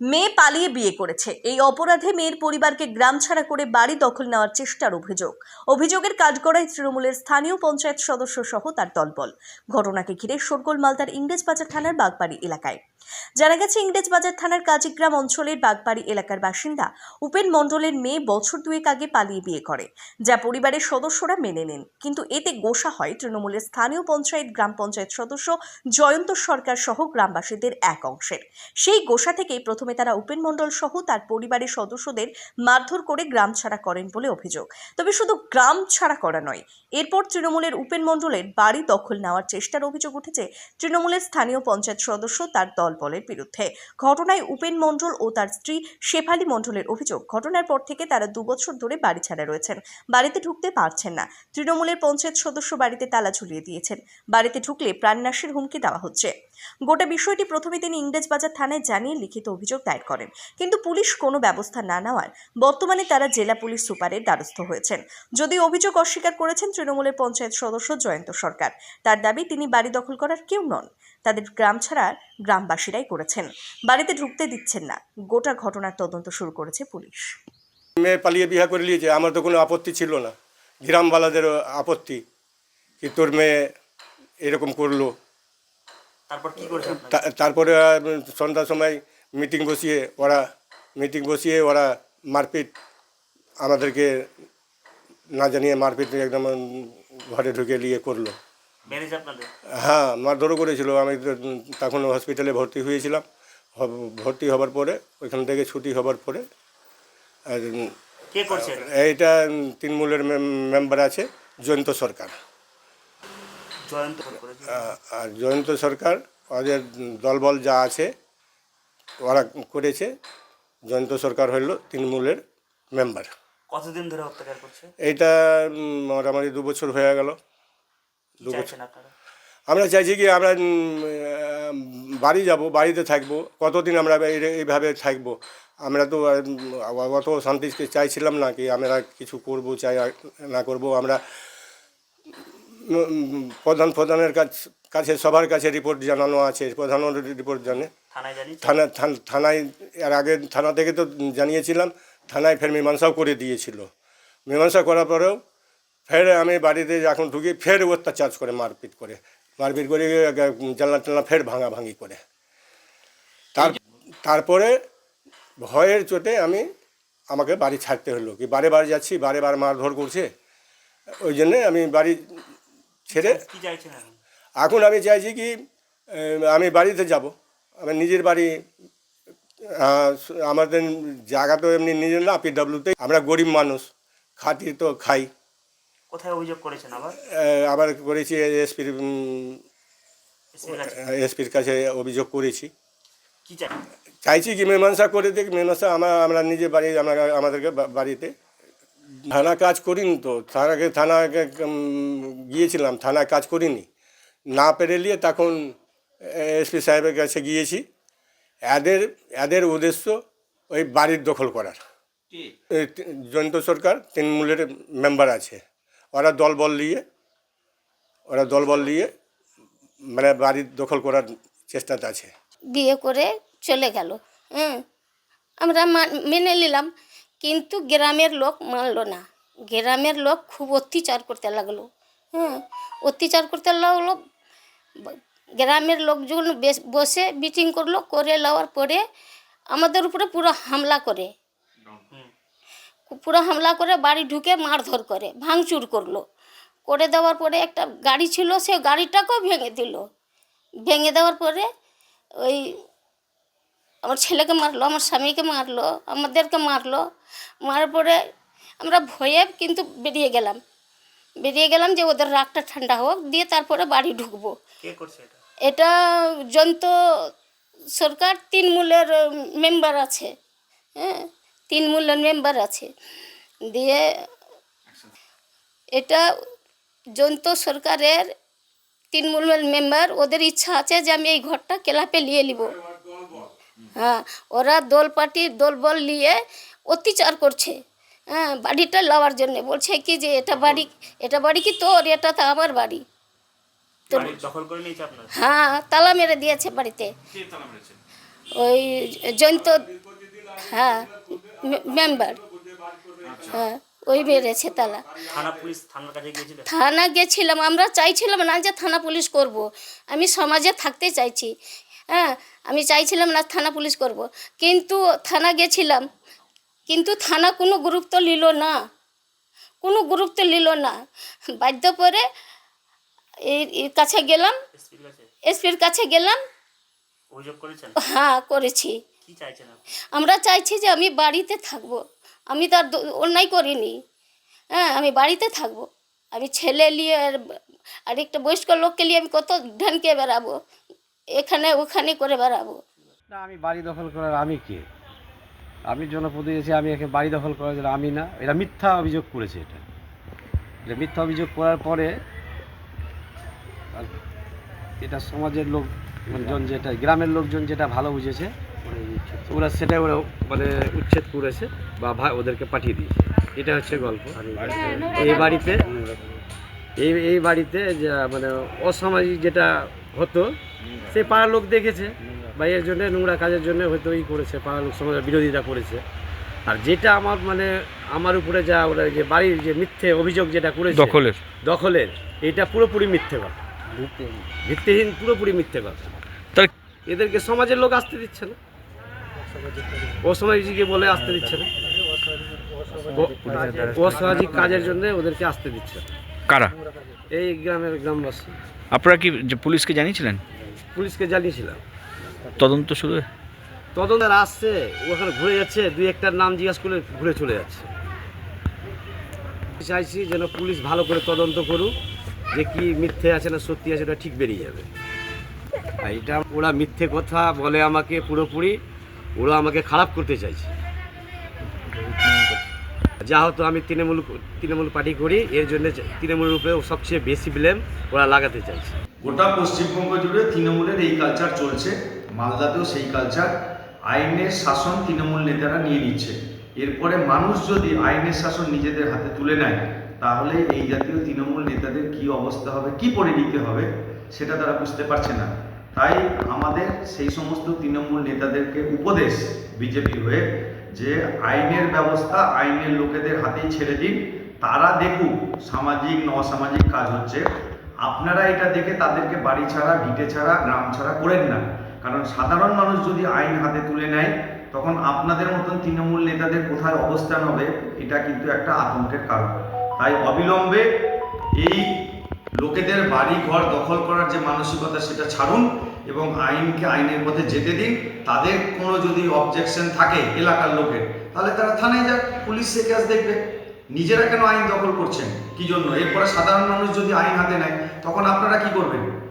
মেয়ে পালিয়ে বিয়ে করেছে। এই অপরাধে মেয়ের পরিবারকে গ্রাম ছাড়া করে বাড়ি দখল নেওয়ার চেষ্টার অভিযোগ। অভিযোগের কাঠগড়ায় তৃণমূলের স্থানীয় পঞ্চায়েত সদস্য সহ তার দলবল। ঘটনাকে ঘিরে শোরগোল মালদার ইংরেজ বাজার থানার বাগবাড়ি এলাকায়। জানা গেছে ইংরেজবাজার থানার কাজিগ্রাম অঞ্চলের বাগবাড়ি এলাকার বাসিন্দা উপেন মণ্ডলের মেয়ে বছর দুয়েক আগে পালিয়ে বিয়ে করে, যা পরিবারের সদস্যরা মেনে নেন। কিন্তু এতে গোসা হয় তৃণমূলের স্থানীয় পঞ্চায়েত গ্রাম পঞ্চায়েত সদস্য জয়ন্ত সরকার সহ গ্রামবাসীদের এক অংশের সেই গোসা থেকেই প্রথমে তারা উপেন মণ্ডল সহ তার পরিবারের সদস্যদের মারধর করে গ্রাম ছাড়া করেন বলে অভিযোগ। তবে শুধু গ্রাম ছাড়া করা নয়, এরপর তৃণমূলের উপেন মণ্ডলের বাড়ি দখল নেওয়ার চেষ্টার অভিযোগ উঠেছে। তৃণমূলের স্থানীয় পঞ্চায়েত সদস্য তার দলবলের বিরুদ্ধে। ঘটনায় উপেন মণ্ডল ও তার স্ত্রী শেফালি মণ্ডলের অভিযোগ, ঘটনার পর থেকে তারা দুবছর ধরে বাড়ি ছাড়া রয়েছেন। বাড়িতে ঢুকতে পারছেন না। তৃণমূলের পঞ্চায়েত সদস্য বাড়িতে তালা ঝুলিয়ে দিয়েছেন। বাড়িতে ঢুকলে প্রাণনাশের হুমকি দেওয়া হচ্ছে। গোটা বিষয়টি প্রথমে তিনি ইংরেজবাজার থানায় জানিয়ে লিখিত অভিযোগ দায়ের করেন। কিন্তু পুলিশ কোনো ব্যবস্থা না নেওয়ার বর্তমানে তারা জেলা পুলিশ সুপারের দ্বারস্থ হয়েছেন। যদি অভিযোগ অস্বীকার করেছেন তৃণমূলের পঞ্চায়েত সদস্য জয়ন্ত সরকার। তার দাবি, তিনি বাড়ি দখল করার কেউ নন। তাদের গ্রাম ছাড়া গ্রামবাসীরাই করেছেন। বাড়িতে ঢুকতে দিচ্ছেন না। গোটা ঘটনার তদন্ত শুরু করেছে পুলিশ। মেয়ে পালিয়ে বিয়ে করে নিয়েছে। আমার তো কোনো আপত্তি ছিল না। গ্রামবালাদেরও আপত্তি কি তোর মেয়ে এরকম করল। তারপর কি করেছে তা- তারপরে সন্ধ্যার সময় মিটিং বসিয়ে ওরা মিটিং বসিয়ে ওরা মারপিট আমাদেরকে না জানিয়ে মারপিট একদম ঘরে ঢুকে নিয়ে করল। হ্যাঁ মারধরও করেছিল। আমি তখন হসপিটালে ভর্তি হয়েছিলাম। ভর্তি হবার পরে ওইখান থেকে ছুটি হবার পরে? এইটা তৃণমূলের মেম- মেম্বার আছে জয়ন্ত সরকার। আর জয়ন্ত সরকার ওদের দলবল যা আছে ওরা করেছে। জয়ন্ত সরকার হইল তৃণমূলের মেম্বার কতদিন ধরে অত্যাচার করছে? এইটা মোটামুটি দু বছর হয়ে গেল। দু বছর আমরা চাইছি কি আমরা বাড়ি যাব বাড়িতে থাকব কতদিন আমরা এইভাবে থাকব? আমরা তো অত শান্তি চাইছিলাম না কি আমরা কিছু করব চাই না করব আমরা প্রধান প্রধানের কাছ কাছে সবার কাছে রিপোর্ট জানানো আছে প্রধানও রিপোর্ট জানে। থানায় থানা থান- থানায় এর আগে থানা থেকে তো জানিয়েছিলাম থানায় ফের মীমাংসাও করে দিয়েছিল। মীমাংসা করার পরেও ফের আমি বাড়িতে যখন ঢুকি ফের অত্যাচার করে মারপিট করে। মারপিট করে জানলা টালনা ফের ভাঙা ভাঙি করে। তার তারপরে ভয়ের চোটে আমি আমাকে বাড়ি ছাড়তে হলো। কি বারে বারে যাচ্ছি বারে বার মারধর করছে ওই জন্যে আমি বাড়ি ছেড়ে এখন? আমি চাইছি কি আমি বাড়িতে যাব। আমার নিজের বাড়ি আমাদের জায়গা তো এমনি নিজের না পিডাব্লিউতে আমরা গরিব মানুষ খাটি তো খাই। কোথায় অভিযোগ করেছেন আবার? আবার করেছি এসপির এসপির কাছে। অভিযোগ করেছি। কি চাই? চাইছি কি মীমাংসা করে দিক মীমাংসা আমরা আমরা নিজে বাড়ি আমরা আমাদেরকে বাড়িতে থানা কাজ করিনি তো থানাকে থানাকে উম, গিয়েছিলাম থানায় কাজ করিনি। না পেরে নিয়ে তখন এসপি সাহেবের কাছে গিয়েছি। এদের এদের উদ্দেশ্য ওই বাড়ির দখল করার। জয়ন্ত সরকার তৃণমূলের মেম্বার আছে। ওরা দলবল নিয়ে ওরা দলবল নিয়ে মানে বাড়ির দখল করার চেষ্টাতে আছে। বিয়ে করে চলে গেল হ্যাঁ আমরা মা- মেনে নিলাম। কিন্তু গ্রামের লোক মানলো না। গ্রামের লোক খুব অত্যাচার করতে লাগল। হ্যাঁ অত্যাচার করতে লাগল। গ্রামের লোকজন বসে মিটিং করল, করে নেওয়ার পরে আমাদের উপরে পুরো হামলা করে। পুরো হামলা করে, বাড়ি ঢুকে মারধর করে, ভাঙচুর করল। করে দেওয়ার পরে একটা গাড়ি ছিল, সে গাড়িটাকেও ভেঙে দিল। ভেঙে দেওয়ার পরে ওই আমার ছেলেকে মারলো আমার স্বামীকে মারলো আমাদেরকে মারলো। মারার পরে আমরা ভয়ে কিন্তু বেরিয়ে গেলাম। বেরিয়ে গেলাম যে ওদের রাগটা ঠান্ডা হোক দিয়ে তারপরে বাড়ি ঢুকবো। এটা? জন্ত সরকার তৃণমূলের মেম্বার আছে। হ্যাঁ তিন তৃণমূলের মেম্বার আছে। দিয়ে এটা জন্ত সরকারের তৃণমূলের মেম্বার ওদের ইচ্ছা আছে যে আমি এই ঘরটা ক্লাপে নিয়ে নিব। হ্যাঁ ওরা দোল পার্টি দল বল নিয়ে অত্যাচার করছে। হ্যাঁ বাড়িটা লওয়ার জন্য। বলছে কি যে এটা বাড়ি এটা বাড়ি কি তোর? এটা তো আমার বাড়ি। তো হ্যাঁ তালা মেরে দিয়েছে বাড়িতে। ওই জয়ন্ত হ্যাঁ মেম্বার। হ্যাঁ ওই মেরেছে তালা। থানা গেছিলাম আমরা চাইছিলাম না যে থানা পুলিশ করব। আমি সমাজে থাকতে চাইছি। হ্যাঁ আমি চাইছিলাম না থানা পুলিশ করব। কিন্তু থানা গেছিলাম। কিন্তু থানা কোনো গুরুত্ব নিল না। কোনো গুরুত্ব নিল না। বাধ্য করে এর এর কাছে গেলাম। এসপির কাছে? গেলাম। হ্যাঁ করেছি। আমরা চাইছি যে আমি বাড়িতে থাকব। আমি তার অন্যায় করিনি। হ্যাঁ আমি বাড়িতে থাকব। আমি ছেলে নিয়ে আর একটা বয়স্ক লোককে নিয়ে আমি কত ঢানকে বেড়াবো? এখানে ওখানে করে বেড়াবো। না, আমি বাড়ি দখল করার আমি কে? আমি জনপ্রতিনিধি আমি একে বাড়ি দখল করার জন্য আমি না, এটা মিথ্যা অভিযোগ করেছে এটা। এটা মিথ্যা অভিযোগ করার পরে, এটা সমাজের লোক মানে যেটা, গ্রামের লোকজন যেটা ভালো বুঝেছে, ওরা সেটা ওরা মানে উচ্ছেদ করেছে বা ওদেরকে পাঠিয়ে দিয়েছে। এটা হচ্ছে গল্প। এই বাড়িতে, এই এই বাড়িতে মানে অসামাজিক যেটা হতো সে পাড়ার লোক দেখেছে। বা এর জন্য নোংরা কাজের জন্য হয়তো ই করেছে পাড়ার লোক সমাজের বিরোধিতা করেছে। আর যেটা আমার মানে আমার উপরে যা ওরা যে বাড়ির যে মিথ্যে অভিযোগ যেটা করেছে দখলের। দখলের এটা পুরোপুরি মিথ্যে কথা। ভিত্তিহীন পুরোপুরি মিথ্যে কথা। এদেরকে সমাজের লোক আসতে দিচ্ছে না। অসামাজিকে বলে আসতে দিচ্ছে না। অসামাজিক কাজের জন্য ওদেরকে আসতে দিচ্ছে কারা? এই গ্রামের গ্রামবাসী। আপনারা কি যে পুলিশকে জানিয়েছিলেন? পুলিশকে জানিয়েছিলাম। তদন্ত শুরু? তদন্ত আসছে ওখানে ঘুরে যাচ্ছে দুই একটার নাম জিজ্ঞাসা করে ঘুরে চলে যাচ্ছে। চাইছি যেন পুলিশ ভালো করে তদন্ত করুক যে কি মিথ্যে আছে না সত্যি আছে ওটা ঠিক বেরিয়ে যাবে। আর এটা ওরা মিথ্যে কথা বলে আমাকে পুরোপুরি ওরা আমাকে খারাপ করতে চাইছে। যা হতো আমি তৃণমূল তৃণমূল পার্টি করি এর জন্য তৃণমূলের উপরে সবচেয়ে বেশি ব্লেম ওরা লাগাতে চাইছে। গোটা পশ্চিমবঙ্গ জুড়ে তৃণমূলের এই কালচার চলছে। মালদাতেও সেই কালচার আইনের শাসন তৃণমূল নেতারা নিয়ে নিচ্ছে। এরপরে মানুষ যদি আইনের শাসন নিজেদের হাতে তুলে নেয়, তাহলে এই জাতীয় তৃণমূল নেতাদের কি অবস্থা হবে, কি পরিণতি হবে, সেটা তারা বুঝতে পারছে না। তাই আমাদের সেই সমস্ত তৃণমূল নেতাদেরকে উপদেশ বিজেপি হয়ে যে আইনের ব্যবস্থা আইনের লোকেদের হাতেই ছেড়ে দিন। তারা দেখুক সামাজিক ন অসামাজিক কাজ হচ্ছে। আপনারা এটা দেখে তাদেরকে বাড়ি ছাড়া, ভিটে ছাড়া, গ্রাম ছাড়া করেন না। কারণ সাধারণ মানুষ যদি আইন হাতে তুলে নেয়, তখন আপনাদের মতন তৃণমূল নেতাদের কোথায় অবস্থান হবে, এটা কিন্তু একটা আতঙ্কের কারণ। তাই অবিলম্বে এই লোকেদের বাড়ি ঘর দখল করার যে মানসিকতা, সেটা ছাড়ুন এবং আইনকে, আইনের পথে যেতে দিন। তাদের কোনো যদি অবজেকশন থাকে এলাকার লোকের, তাহলে তারা থানায় যাক, পুলিশ সে কেস দেখবে। নিজেরা কেন আইন দখল করছেন? কি জন্য? এরপরে সাধারণ মানুষ যদি আইন হাতে নেয়, তখন আপনারা কি করবেন?